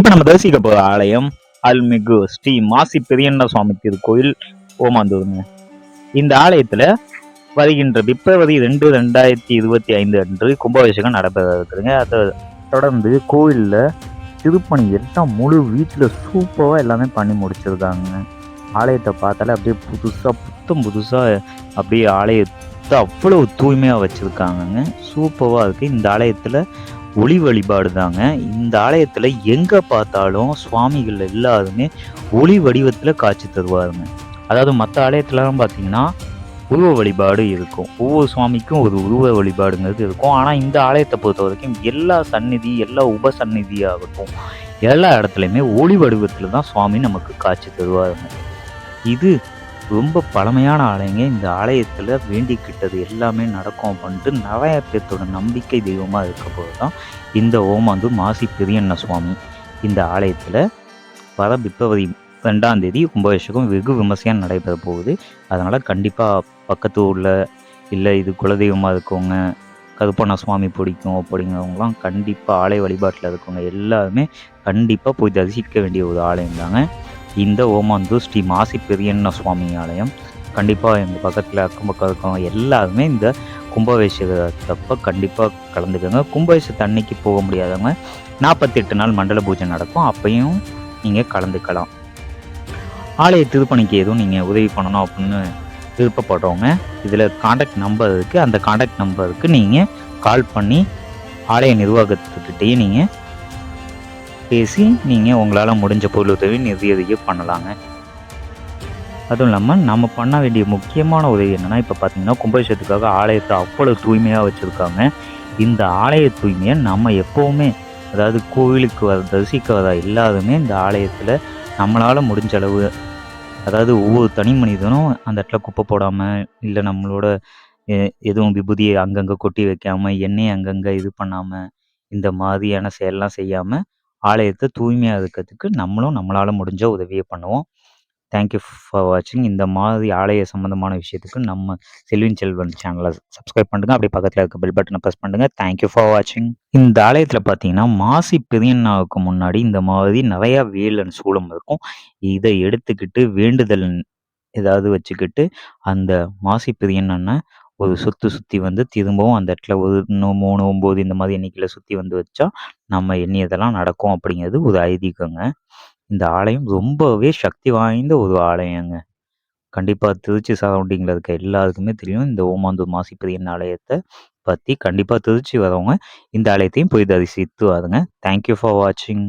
இப்ப நம்ம தரிசிக்க போற ஆலயம் அல்மிகு ஸ்ரீ மாசி பெரியண்ண சுவாமி திருக்கோயில் ஓமாந்தூருங்க. இந்த ஆலயத்துல வருகின்ற பிப்ரவரி ரெண்டு ரெண்டாயிரத்தி இருபத்தி ஐந்து அன்று கும்பாபிஷேகம் நடைபெற இருக்குதுங்க அதை தொடர்ந்து கோயிலில் திருப்பணி எல்லாம் முழு வீட்டில் சூப்பராக எல்லாமே பண்ணி முடிச்சிருக்காங்க. ஆலயத்தை பார்த்தாலே அப்படியே புதுசாக புத்தம் புதுசாக அப்படியே ஆலயத்தை அவ்வளோ தூய்மையாக வச்சுருக்காங்கங்க. சூப்பராக இருக்குது இந்த ஆலயத்தில் ஒளி வழிபாடு தாங்க இந்த ஆலயத்தில் எங்கே பார்த்தாலும் சுவாமிகள் எல்லாருமே ஒளி வடிவத்தில் காட்சி தருவாருங்க. அதாவது மற்ற ஆலயத்துலலாம் பார்த்தீங்கன்னா உருவ வழிபாடு இருக்கும். ஒவ்வொரு சுவாமிக்கும் ஒரு உருவ வழிபாடுங்கிறது இருக்கும். ஆனால் இந்த ஆலயத்தை பொறுத்த வரைக்கும் எல்லா சந்நிதி எல்லா உபசந்நிதியாகட்டும் எல்லா இடத்துலையுமே ஒளி வடிவத்தில் தான் சுவாமி நமக்கு காட்சி தருவாருங்க. இது ரொம்ப பழமையான ஆலயங்க. இந்த ஆலயத்தில் வேண்டிக்கிட்டது எல்லாமே நடக்கும் அப்படின்ட்டு நிறைய பேர்த்தோட நம்பிக்கை தெய்வமாக இருக்க போது தான் இந்த ஓமாந்து மாசி பெரியண்ண சுவாமி. இந்த ஆலயத்தில் வர பிப்ரவரி ரெண்டாம் தேதி கும்பாபிஷேகம் வெகு விமர்சையாக நடைபெற போகுது. அதனால் கண்டிப்பாக பக்கத்து ஊரில் இல்லை இது குலதெய்வமாக இருக்கவங்க கருப்பண்ண சுவாமி பிடிக்கும் அப்படிங்கிறவங்களாம் கண்டிப்பாக ஆலய வழிபாட்டில் இருக்கவங்க எல்லாருமே கண்டிப்பாக போய் தரிசிக்க வேண்டிய ஒரு ஆலயம் தாங்க இந்த ஓமாந்து ஸ்ரீ மாசி பெரியண்ண சுவாமி ஆலயம். கண்டிப்பாக எங்கள் பக்கத்தில் அக்கம் பக்கம் இருக்கவங்க எல்லாருமே இந்த கும்பாபிஷேகத்தப்போ கண்டிப்பாக கலந்துக்கோங்க. கும்பாபிஷேகத்து அன்னைக்கு போக முடியாதவங்க நாற்பத்தெட்டு நாள் மண்டல பூஜை நடக்கும். அப்பையும் நீங்கள் கலந்துக்கலாம். ஆலய திருப்பணிக்கு எதுவும் நீங்கள் உதவி பண்ணணும் அப்படின்னு விருப்பப்படுறவங்க இதில் காண்டாக்ட் நம்பர் இருக்குது அந்த காண்டாக்ட் நம்பருக்கு நீங்கள் கால் பண்ணி ஆலய நிர்வாகத்துக்கிட்டேயே நீங்கள் பேசி நீங்கள் உங்களால் முடிஞ்ச பொருள் உதவி நிதியுதவி பண்ணலாங்க. அதுவும் இல்லாமல் நம்ம பண்ண வேண்டிய முக்கியமான உதவி என்னென்னா இப்போ பார்த்தீங்கன்னா கும்பாபிஷேகத்துக்காக ஆலயத்தை அவ்வளோ தூய்மையாக வச்சுருக்காங்க. இந்த ஆலய தூய்மையை நம்ம எப்போவுமே அதாவது கோவிலுக்கு வர தரிசிக்கிறதா இல்லாதுமே இந்த ஆலயத்தில் நம்மளால் முடிஞ்ச அளவு அதாவது ஒவ்வொரு தனி மனிதனும் அந்த இடத்துல குப்பை போடாமல் இல்லை நம்மளோட எ- எதுவும் விபூதியை அங்கங்கே கொட்டி வைக்காமல் எண்ணெயை அங்கங்கே இது பண்ணாமல் இந்த மாதிரியான செயல்லாம் செய்யாமல் ஆலயத்தை தூய்மையாக இருக்கிறதுக்கு நம்மளும் நம்மளால் முடிஞ்ச உதவியை பண்ணுவோம். தேங்க்யூ ஃபார் வாட்சிங் இந்த மாதிரி ஆலய சம்மந்தமான விஷயத்துக்கு நம்ம செல்வின் செல்வன் சேனலை சப்ஸ்கிரைப் பண்ணுங்க. அப்படியே பக்கத்தில் இருக்க பெல் பட்டனை ப்ரெஸ் பண்ணுங்க. தேங்க்யூ ஃபார் வாட்சிங் இந்த ஆலயத்தில் பார்த்தீங்கன்னா மாசி பெரியண்ணாவுக்கு முன்னாடி இந்த மாதிரி நிறையா வேலன் சூளம் இருக்கும். இதை எடுத்துக்கிட்டு வேண்டுதல் ஏதாவது வச்சுக்கிட்டு அந்த மாசி பெரியண்ணனை ஒரு சுற்று சுற்றி வந்து திரும்பவும் அந்த இடத்துல ஒரு இன்னும் மூணு ஒம்பது இந்த மாதிரி எண்ணிக்கையில் சுற்றி வந்து வச்சா நம்ம எண்ணியதெல்லாம் நடக்கும் அப்படிங்கிறது ஒரு ஐதீகங்க. இந்த ஆலயம் ரொம்பவே சக்தி வாய்ந்த ஒரு ஆலயங்க. கண்டிப்பாக திருச்சி சரௌண்டிங்கில் இருக்க எல்லாருக்குமே தெரியும். இந்த ஓமாந்தூர் மாசிப்பரியன் ஆலயத்தை பற்றி கண்டிப்பாக திருச்சி வரவங்க இந்த ஆலயத்தையும் போய் தரிசித்து வாருங்க. தேங்க்யூ ஃபார் வாட்சிங்